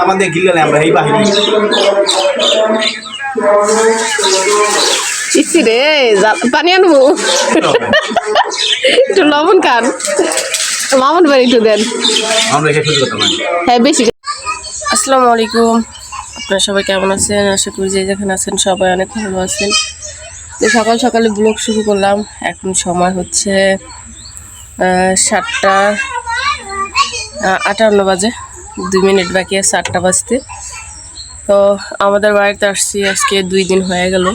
সাবান দিয়ে গিলে আমরা এই বাহিনী। ইসি রে পানি আনব। একটু লবণ খান। লবণ বাড়ি একটু দেন। হ্যাঁ বেশি আসসালামু আলাইকুম। আপনারা সবাই কেমন আছেন? আশা করি যে যেখানে আছেন সবাই অনেক ভালো আছেন। তো সকাল সকালে ব্লগ শুরু করলাম। এখন সময় হচ্ছে সাতটা আটান্ন বাজে। দুই মিনিট বাকি আছে আটটা বাজতে। তো আমাদের বাড়িতে আসছি, আজকে দুই দিন হয়ে গেল।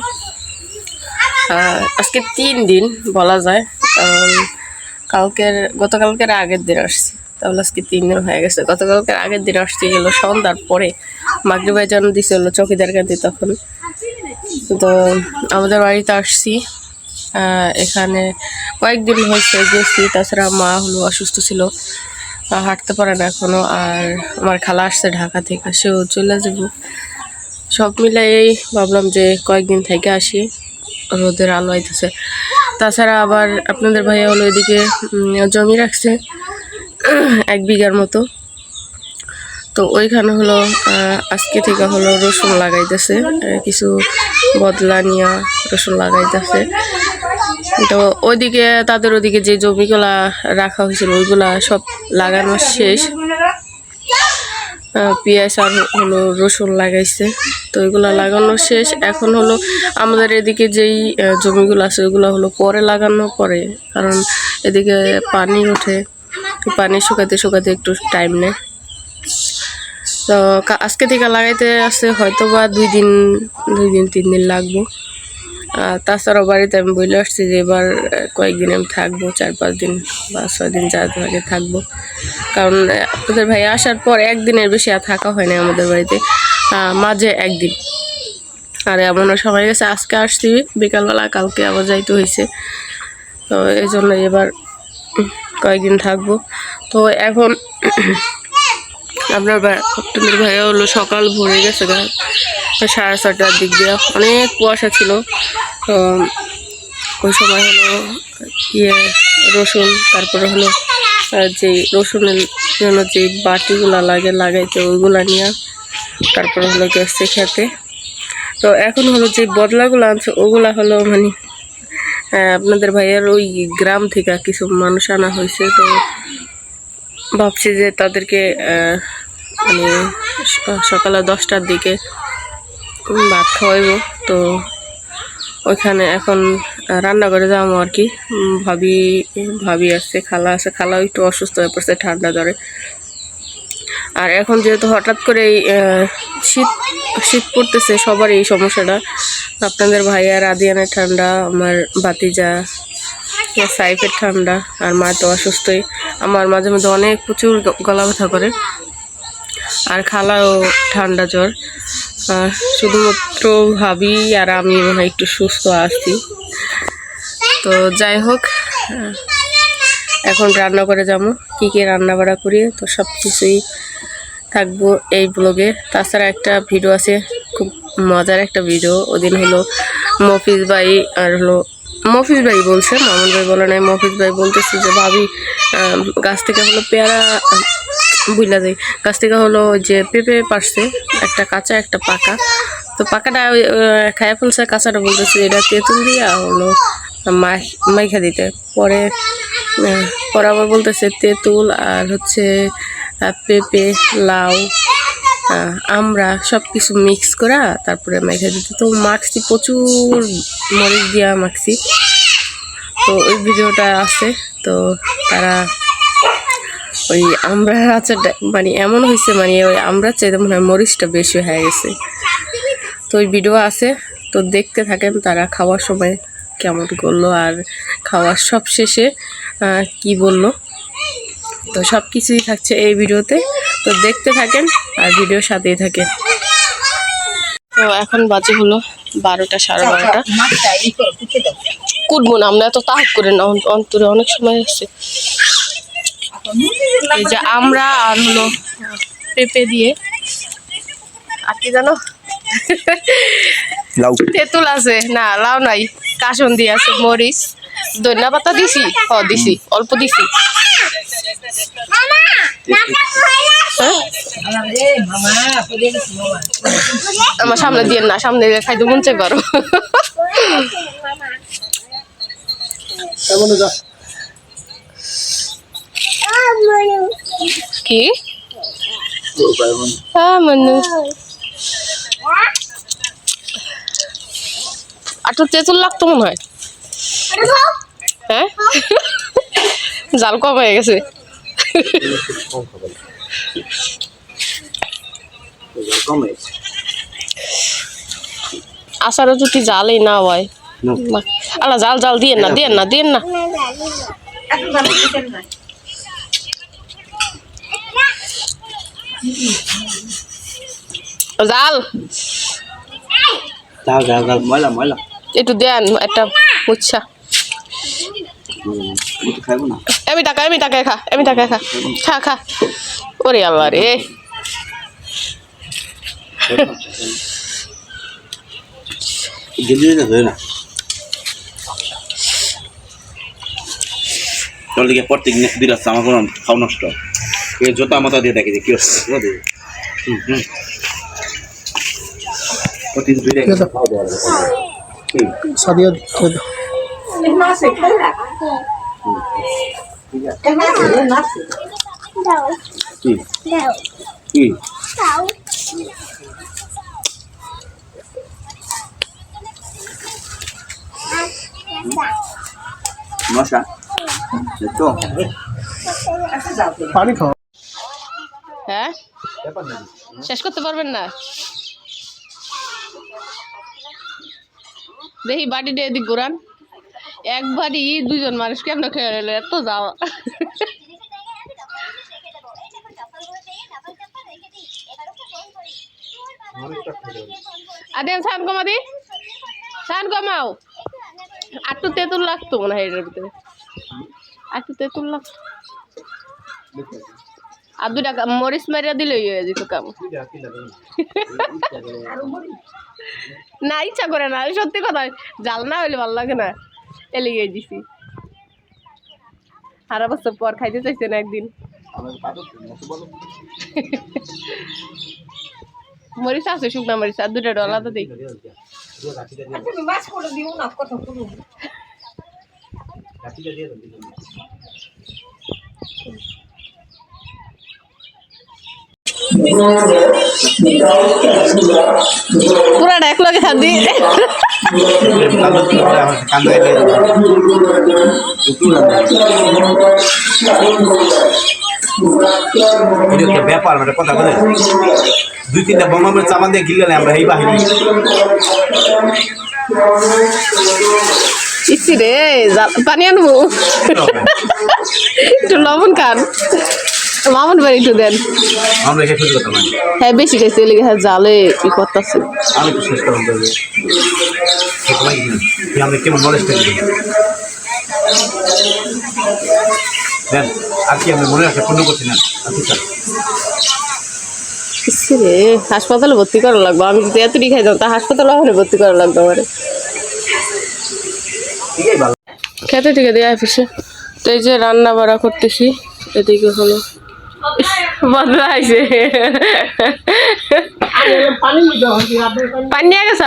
আজকে তিন দিন বলা যায়। কারণ কালকের, গতকালকের আগের দিন আসছি। তাহলে আজকে তিন দিন হয়ে গেছে। গতকালকের আগের দিন আসতে গেলো, সন্ধ্যার পরে। মাগরিবাই জানো দিছে হলো চকিদার কান্দি তখন। তো আমাদের বাড়িতে আসছি। এখানে কয়েকদিন হয়েছে গেছি। তাছাড়া মা হলো অসুস্থ ছিল। হাঁটতে পারে না এখনও আর আমার খালা আসছে ঢাকা থেকে, সেও চলে যাব। সব মিলাই ভাবলাম যে কয়েকদিন থেকে আসি, রোদের আলো আইতেছে। তাছাড়া আবার আপনাদের ভাইয়া হলো এদিকে জমি রাখছে, এক বিঘার মতো। তো ওইখানে হলো আজকে থেকে হলো রসুন লাগাইতেছে কিছু বদলা নিয়া রসুন লাগাইতেছে। তো ওইদিকে, তাদের ওদিকে যে জমিগুলা রাখা হয়েছিল, ওইগুলা সব লাগানো শেষ। পেঁয়াজ আর হলো রসুন লাগাইছে, তো ওইগুলো লাগানো শেষ। এখন হলো আমাদের এদিকে যেই জমিগুলো আছে, ওইগুলো হলো পরে লাগানো পরে, কারণ এদিকে পানি ওঠে পানি শুকাতে শুকাতে একটু টাইম নেয়। তো আজকে থেকে লাগাইতে আসছে হয়তো বা দুই দিন দুই দিন, তিন দিন লাগবো। তাছাড়াও বাড়িতে আমি বলে আসছি যে এবার কয়েকদিন আমি থাকব, চার পাঁচ দিন বা ছয় দিন চার আগে থাকব। কারণ আপনাদের ভাই আসার পর একদিনের বেশি আর থাকা হয় না আমাদের বাড়িতে মাঝে একদিন। আর এমন সময় গেছে, আজকে আসছি, বিকালবেলা, কালকে আবার যাইতে হয়েছে তো এই জন্য এবার কয়েকদিন থাকব। তো এখন আপনার আপনাদের ভাইয়া হলো সকাল ভরে গেছে গা। সাড়ে ছটার দিক দিয়ে। অনেক কুয়াশা ছিল। তো ওই সময় হলো ইয়ে রসুন, তারপরে হলো যে রসুনের জন্য যে বাটিগুলো লাগে, লাগাইতে, ওইগুলো নিয়ে, তারপরে হলো গেছে খেতে। তো এখন হলো যে বদলাগুলো আনছে, ওগুলা হলো মানে আপনাদের ভাইয়ের ওই গ্রাম থেকে কিছু মানুষ আনা হয়েছে। তো ভাবছি যে তাদেরকে মানে সকালে দশটার দিকে ভাত খাওয়াইব। তো ওইখানে এখন আহ, রান্না করে যাব আর কি। ভাবি ভাবি আছে খালা আছে খালাও একটু অসুস্থ হয়ে পড়ছে ঠান্ডা ধরে আর এখন যেহেতু হঠাৎ করে এই, শীত শীত পড়তেছে সবার এই সমস্যাটা। আপনাদের ভাইয়ার আদিয়ানের ঠান্ডা আমার বাতিজা সাইফের ঠান্ডা আর মা তো অসুস্থই। আমার মাঝে মধ্যে অনেক প্রচুর গলা ব্যথা করে। আর খালাও ঠান্ডা জ্বর। শুধুমাত্র ভাবি আর আমি মনে হয় একটু সুস্থ আছি। তো যাই হোক, এখন রান্না করে যাব। কী কী রান্না বাড়া করি, তো সব কিছুই থাকব এই ব্লগে। তাছাড়া একটা ভিডিও আছে, খুব মজার একটা ভিডিও। ওদিন হলো মফিজ ভাই আর হলো মফিজ ভাই বলছে, মামুন ভাই বলে নাই, মফিজ ভাই বলতেছে যে, ভাবি গাছ থেকে হলো পেয়ারা বুঝলা যায় গাছ থেকে হলো যে পেঁপে পারছে, একটা কাঁচা, একটা পাকা। তো পাকাটা খাইয়া ফেলছে, কাঁচাটা বলতেছে, এটা তেঁতুল দিয়া হলো, মাই- মাইখা দিতে। পরে পরে আবার বলতেছে, তেঁতুল আর হচ্ছে পেঁপে, লাউ আমরা সব কিছু মিক্স করা, তারপরে মেখে দিতে তো মাখছি প্রচুর মরিচ দিয়া মাখছি তো ওই ভিডিওটা আছে, তো তারা ওই আমরা আচারটা মানে এমন হয়েছে মানে ওই আমরা চাইতে মনে হয় মরিচটা বেশি হয়ে গেছে। তো ওই ভিডিও আছে, তো দেখতে থাকেন তারা খাওয়ার সময় কেমন করল আর খাওয়ার সব শেষে কি বলল। তো সব কিছুই থাকছে এই ভিডিওতে তো দেখতে থাকেন আর ভিডিও সাথেই থাকেন। তো এখন বাজে হলো বারোটা সাড়ে বারোটা। কুটবো না আমরা এত তাহাত করে না অন্ত- অন্তরে অনেক সময় আছে। এই যে আমরা আর হলো পেঁপে দিয়ে। আর কি জানো? তেঁতুল আছে না লাউ নাই কাসন দিয়ে আছে মরিচ। ধনিয়া পাতা দিছি? হ দিছি অল্প দিছি। আমার সামনে দিয়ে না সামনে দিয়ে খাইতে মন চাই পারো কি? হ্যাঁ মনু। লাগতো মনে হয়? হ্যাঁ? জাল কম হয়ে গেছে। কমে আচারও যদি জালই না হয় আলা জাল জাল দিয়ে না দিয়ে না দিয়ে না। জাল। যাও যাও ময়লা ময়লা। একটু দেন একটা মুচ্ছা। আমি টাকা এমি টাকা খা এমি টাকা খা। খা খা। ওরে আল্লাহ রে। চল দিকে প্রত্যেক দিন আসছে আমার কোনো খাও নষ্ট। এ জোতা মাথা দিয়ে দেখে যে কি হচ্ছে হুম হুম। প্রতিদিন দুই কি? মশা? পানি খাও। হ্যাঁ? শেষ করতে পারবেন না? দেখি বাড়ি দিয়ে এদিক ঘুরান। একবারই দুজন মানুষ কেমন খেয়ে রইল, এত যাওয়া আদেন সান কমা দি। সান কমাও। আটটু তেঁতুল লাগতো মনে হয় এটার ভিতরে। আটটু তেঁতুল লাগতো। আর দুটা মরিচ মারিয়া দিলে হয়ে যেত কাম। না, ইচ্ছা করে না, সত্যি কথা, জাল না হইলে ভালো লাগে না। এলে গিয়ে দিছি। সারা বছর পর খাইতে চাইছে না একদিন। মরিচ আছে, শুকনা মরিচ, আর দুটা আলাদা দিই। পুরাটা এক লগে খাদি ব্যাপার মানে কথা বলে দুই তিনটা বোমা চামান দিয়ে গিলে আমরা এই বাহিনী ইচ্ছি রে পানি আনব। একটু লবণ খান। মামুন বাড়ি একটু দেন। হ্যাঁ বেশি খাইছে এলিগে হ্যাঁ জালে কি করতেছে। আমি তো শেষ করলাম তবে কেমন নলেজ দেন আর কি আমি মনে রাখতে পূর্ণ করছি না। আচ্ছা রে হাসপাতালে ভর্তি করা লাগবে। আমি যদি এতটি খাইতাম তা হাসপাতালে ওখানে ভর্তি করা লাগবে আমার। খেতে থেকে দেয়া অফিসে তো এই যে রান্না বাড়া করতেছি এদিকে হলো। ইস, বদলা হয়েছে পানি নিয়ে গেছে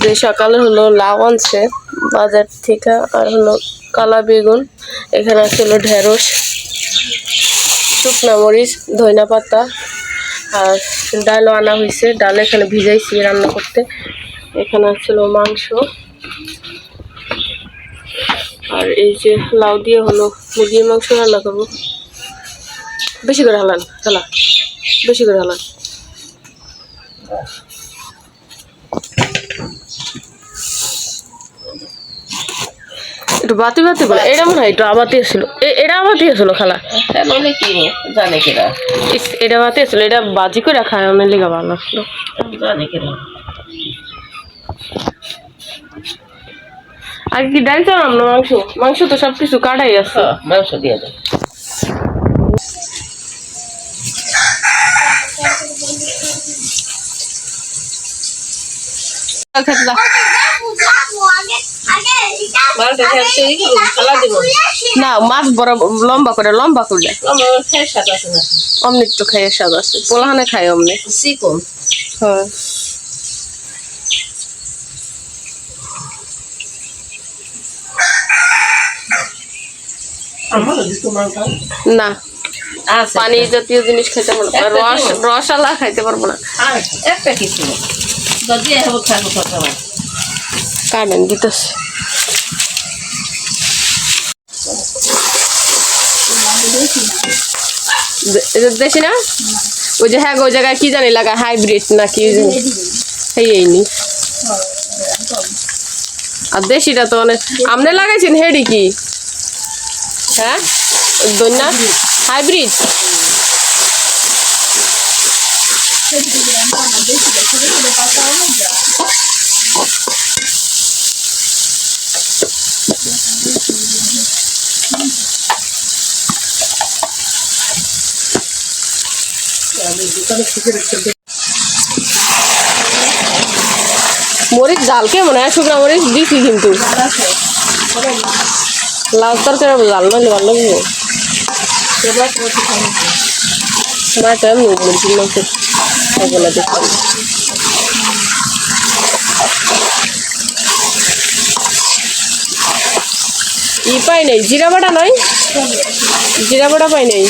যে সকালে হলো লাউ আনছে বাজার থেকে আর হলো কালা বেগুন এখানে আছে হলো ঢেঁড়স শুকনা মরিচ ধইনা পাতা আর ডালও আনা হয়েছে ডাল এখানে ভিজাইছি রান্না করতে। এখানে ছিল মাংস আর এই যে লাউ দিয়ে হলো মুরগির মাংস রান্না করব। বেশি করে হালান হালা বেশি করে হালান। একটু বাতি বাতি বলে এটা মনে হয় একটু আবাতি আসছিল এটা আবাতি আসছিল খালা। কি জানে কিরা ইস, এটা বাতি আসছিল এটা বাজি করে খায় অনেক লেগে ভালো লাগছিল জানে কিরা আগে কি ডাল চালাম না মাংস? মাংস তো সব কিছু কাটাই আছে। মাংস দিয়ে দেয় খেতে যা। বারোটা খেলতে খালা দিব না মাছ বড় লম্বা করে লম্বা অমনি তো খাইয়ে স্বাদ আছে। পোলাহানে খাই অমনি। চিকন হ্যাঁ। না। পানি জাতীয় জিনিস খেতে পারব না। রস রসালা খাইতে পারব না। একটা কিছু যদি এখন থাকো কথা কাটেন দিতেছে দে- এটা দেশি না ওই যে হ্যাঁ ওই জায়গায় কি জানি লাগা হাইব্রিড না কি জানি সেই এই নি আর দেশিটা তো অনেক আপনি লাগাইছেন হেডি কি হ্যাঁ দন্যা হাইব্রিড মরিচ জাল কে মনে হয়? শুকনা মরিচ দিছি কিন্তু। লাল তরকারি জাল না ভালো লাগবে। না তো এমনি মুরগির মাংস খাব না দেখলাম ই পাই নাই, জিরা বাটা নাই? জিরা বাটা পাই নাই।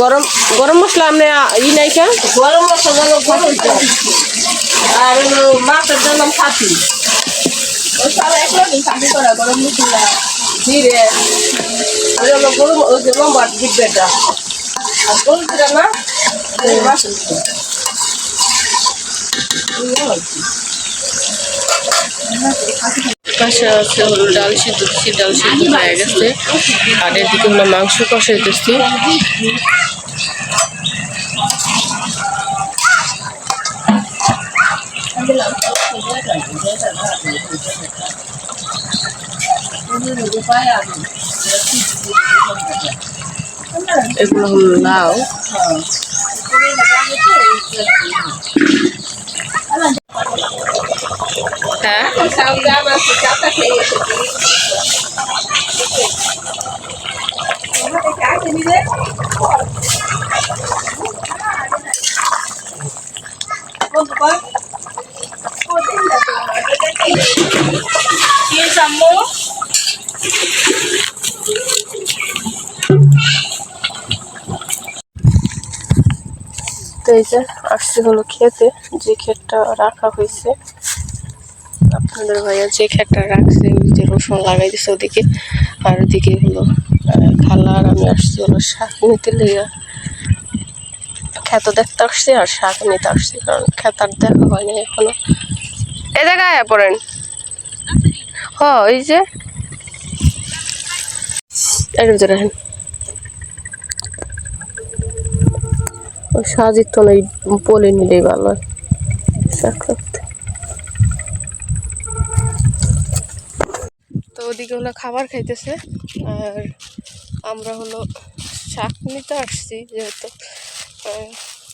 গরম গরম মশলা আপনি ই নাই কা? গরম মশলা গরম মশলা। জিরে। হলো গরম ওই যে লম্বা ডিব্বেটা আর গরম জিরা না ওই মাছের মতো। পাশে আছে হলো ডাল সিদ্ধ দিচ্ছি ডাল সিদ্ধ হয়ে গেছে আর এদিকে হলো মাংস কষাইতেছি এগুলো হলো লাউ হ্যাঁ তো এই যে আসছে হলো খেতে, যে ক্ষেতটা রাখা হয়েছে। আপনাদের ভাইয়া যে ক্ষেতটা রাখছে, ওই যে রসুন লাগাই দিছে ওদিকে। আর ওদিকে হলো খালা আর আমি আসছি হলো শাক নিতে লেগে ক্ষেত দেখতে আসছি আর শাক নিতে আসছি, কারণ ক্ষেত আর দেখা হয়নি এখনও। এ জায়গায় পড়েন। হ, এই যে। এর ভিতরে ওই সাজির তো বলে নিলেই ভালো হয়। শাক তো ওদিকে হলো খাবার খাইতেছে, আর আমরা হলো শাক নিতে আসছি, যেহেতু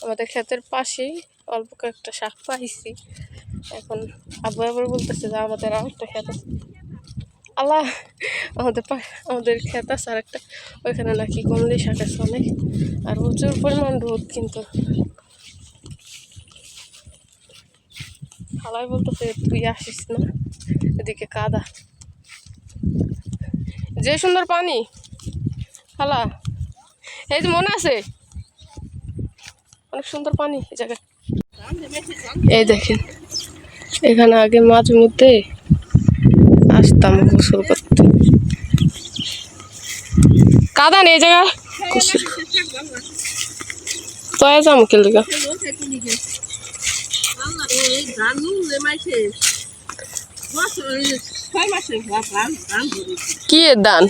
আমাদের ক্ষেতের পাশেই অল্প কয়েকটা শাক পাইছি। এখন আব্বু আবার বলতেছে যে আমাদের আর একটা ক্ষেত আছে। আল্লাহ, আমাদের আমাদের ক্ষেত আছে আর একটা ওইখানে নাকি কমলি শাক আছে অনেক। আর প্রচুর পরিমাণ রোদ কিন্তু। খালাই বলতেছে তুই আসিস না। এদিকে কাদা। যে সুন্দর পানি। খালা এই যে মনে আছে? অনেক সুন্দর পানি এই জায়গায়। এই দেখেন। এখানে আগে মাঝে মধ্যে আসতাম গোসল করতে। কাদা নেই এই জায়গা গোসল তো যাম কেল কি দান?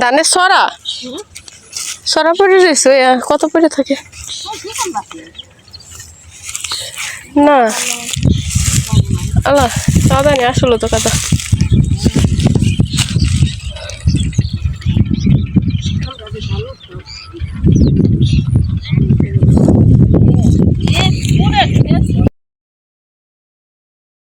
দানের সরা? সরা পড়ে রয়েছে কত পড়ে থাকে? না। নেই আসলো তো কাদা